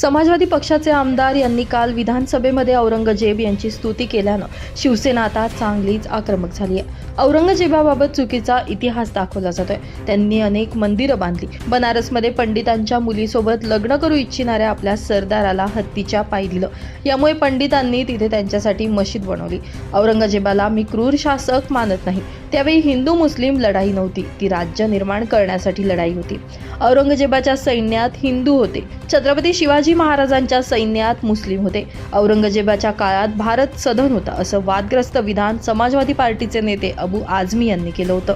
समाजवादी पक्षाचे आमदार यांनी काल विधानसभेमध्ये औरंगजेब यांची स्तुती केल्यानं शिवसेना आता चांगलीच आक्रमक झाली आहे. औरंगजेबाबाबत चुकीचा इतिहास दाखवला जातोय. त्यांनी अनेक मंदिरं बांधली. बनारसमध्ये पंडितांच्या मुलीसोबत लग्न करू इच्छिणाऱ्या आपल्या सरदाराला हत्तीच्या पायी दिलं. यामुळे पंडितांनी तिथे त्यांच्यासाठी मशीद बनवली. औरंगजेबाला मी क्रूर शासक मानत नाही. त्यावेळी हिंदू मुस्लिम लढाई नव्हती. ती राज्य निर्माण करण्यासाठी लढाई होती. औरंगजेबाच्या सैन्यात हिंदू होते. छत्रपती शिवाजी महाराजांच्या सैन्यात मुस्लिम होते. औरंगजेबाच्या काळात भारत सधन होता असं वादग्रस्त विधान समाजवादी पार्टीचे नेते अबू आझमी यांनी केलं होतं.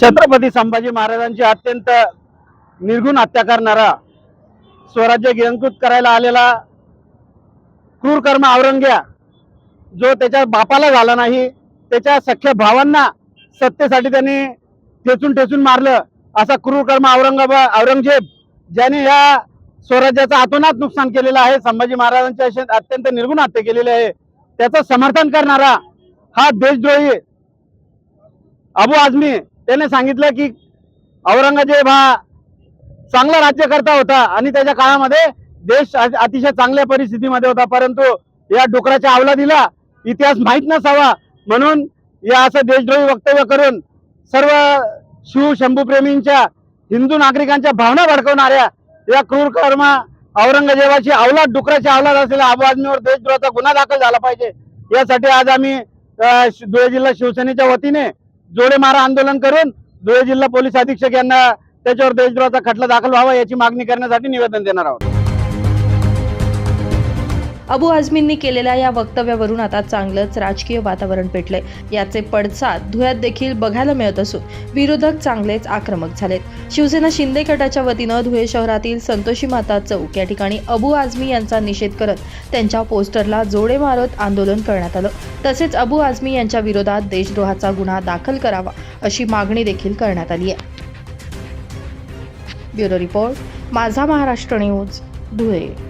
छत्रपती संभाजी महाराजांची अत्यंत निर्गुण हत्या करणारा स्वराज्य गिरंकृत करायला आलेला क्रूर कर्म औरंग्या जो त्याच्या बापाला झाला नाही त्याच्या सख्या भावांना सत्तेसाठी त्यांनी ठेचून ठेचून मारलं. असा क्रूर कर्म औरंगाबाद औरंगजेब ज्याने या स्वराज्याचा अतोनात नुकसान केलेलं आहे संभाजी महाराजांची अत्यंत निर्गुण हत्या केलेली आहे त्याचं समर्थन करणारा हा देशद्रोही अबू आझमी त्याने सांगितलं की औरंगजेब हा चांगला राज्यकर्ता होता आणि त्याच्या काळामध्ये देश अतिशय चांगल्या परिस्थितीमध्ये होता परंतु या डुकराच्या अवलादीला इतिहास माहीत नसावा म्हणून या असं देशद्रोही वक्तव्य करून सर्व शिव शंभूप्रेमींच्या हिंदू नागरिकांच्या भावना भडकवणाऱ्या या क्रूर कर्मा औरंगजेबाची अवलाद डुकराची अवलाद असलेल्या आबू आदमीवर देशद्रोहाचा गुन्हा दाखल झाला पाहिजे. यासाठी आज आम्ही धुळे जिल्हा शिवसेनेच्या वतीने जोडे मारा आंदोलन करून धुळे जिल्हा पोलीस अधीक्षक यांना त्याच्यावर देशद्रोहाचा खटला दाखल व्हावा याची मागणी करण्यासाठी निवेदन देणार आहोत. अबू आझमींनी केलेल्या या वक्तव्यावरून आता चांगलंच राजकीय वातावरण पेटलंय. याचे पडसाद धुळ्यात देखील बघायला मिळत असून विरोधक चांगलेच आक्रमक झालेत. शिवसेना शिंदे गटाच्या वतीनं धुळे शहरातील संतोषी माता चौक या ठिकाणी अबू आझमी यांचा निषेध करत त्यांच्या पोस्टरला जोडे मारत आंदोलन करण्यात आलं. तसेच अबू आझमी यांच्या विरोधात देशद्रोहाचा गुन्हा दाखल करावा अशी मागणी देखील करण्यात आली आहे. ब्युरो रिपोर्ट माझा महाराष्ट्र न्यूज धुळे.